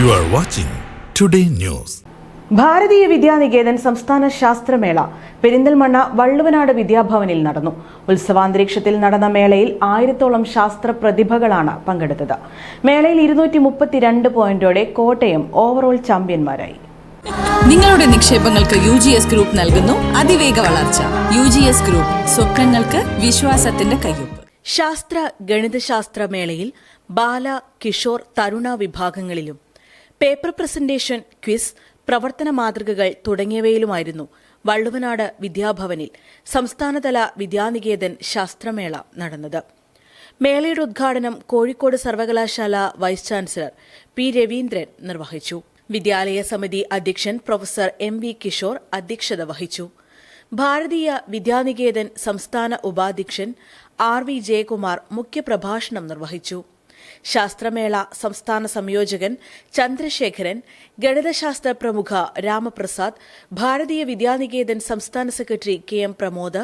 You are watching Today News. ഭാരതീയ വിദ്യാനികേതൻ സംസ്ഥാന ശാസ്ത്രമേള പെരിന്തൽമണ്ണ വള്ളുവനാട് വിദ്യാഭവനിൽ നടന്നു. ഉത്സവാന്തരീക്ഷത്തിൽ നടന്ന മേളയിൽ ആയിരത്തോളം ശാസ്ത്ര പ്രതിഭകളാണ് പങ്കെടുത്തത്. മേളയിൽ ഇരുന്നൂറ്റി മുപ്പത്തിരണ്ട് പോയിന്റോടെ കോട്ടയം ഓവറോൾ ചാമ്പ്യന്മാരായി. നിങ്ങളുടെ നിക്ഷേപങ്ങൾക്ക് യു ജി എസ് ഗ്രൂപ്പ് നൽകുന്നു അതിവേഗ വളർച്ച. യു ജി എസ് ഗ്രൂപ്പ് സ്വപ്നങ്ങൾക്ക് വിശ്വാസത്തിന്റെ കയ്യൊപ്പ്. ശാസ്ത്ര ഗണിതശാസ്ത്ര മേളയിൽ ബാല കിഷോർ തരുണ വിഭാഗങ്ങളിലും പേപ്പർ പ്രസന്റേഷൻ ക്വിസ് പ്രവർത്തന മാതൃകകൾ തുടങ്ങിയവയിലുമായിരുന്നു വള്ളുവനാട് വിദ്യാഭവനിൽ സംസ്ഥാനതല വിദ്യാനികേതൻ ശാസ്ത്രമേള നടന്നത്. മേളയുടെ ഉദ്ഘാടനം കോഴിക്കോട് സർവകലാശാല വൈസ് ചാൻസലർ പി രവീന്ദ്രൻ നിർവഹിച്ചു. വിദ്യാലയ സമിതി അധ്യക്ഷൻ പ്രൊഫസർ എം വി കിഷോർ അധ്യക്ഷത വഹിച്ചു. ഭാരതീയ വിദ്യാനികേതൻ സംസ്ഥാന ഉപാധ്യക്ഷൻ ആർ വി ജയകുമാർ മുഖ്യപ്രഭാഷണം നിർവഹിച്ചു. ശാസ്ത്രമേള സംസ്ഥാന സംയോജകൻ ചന്ദ്രശേഖരൻ ഗണിതശാസ്ത്ര പ്രമുഖ രാമപ്രസാദ് ഭാരതീയ വിദ്യാനികേതൻ സംസ്ഥാന secretary K M Pramod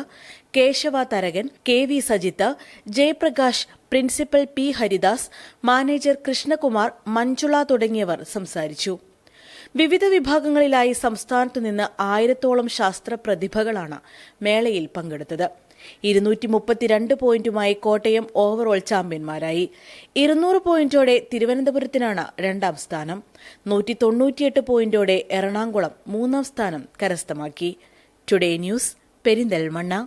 Keshava Tharakan K V Sajith Jayaprakash principal P Haridas manager Krishnakumar Manjula തുടങ്ങിയവർ സംസാരിച്ചു. വിവിധ വിഭാഗങ്ങളിലായി സംസ്ഥാനത്തു നിന്ന് ആയിരത്തോളം ശാസ്ത്ര പ്രതിഭകളാണ് മേളയിൽ പങ്കെടുത്തത്. ഇരുന്നൂറ്റി മുപ്പത്തിരണ്ട് പോയിന്റുമായി കോട്ടയം ഓവറോൾ ചാമ്പ്യന്മാരായി. ഇരുന്നൂറ് പോയിന്റോടെ തിരുവനന്തപുരത്തിനാണ് രണ്ടാം സ്ഥാനം. നൂറ്റി തൊണ്ണൂറ്റിയെട്ട് പോയിന്റോടെ എറണാകുളം മൂന്നാം സ്ഥാനം കരസ്ഥമാക്കി. Today news Perinthalmanna.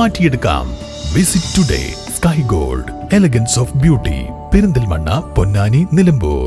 മാറ്റിയെടുക്കാം visit today sky gold elegance of beauty Perinthalmanna Ponnani Nilambur.